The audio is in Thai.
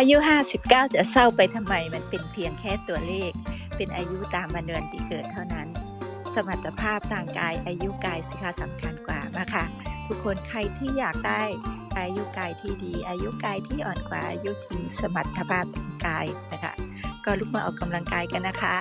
อายุ 59 จะเศร้าไปทำไม มันเป็นเพียงแค่ตัวเลข เป็นอายุตามวันเดือนปีเกิดเท่านั้น สมรรถภาพทางกายอายุกายสิคะสำคัญกว่ามาค่ะ ทุกคนใครที่อยากได้อายุกายที่ดี อายุกายที่อ่อนกว่าอายุจริงสมรรถภาพทางกายนะคะ ก็ลุกมาออกกำลังกายกันนะคะ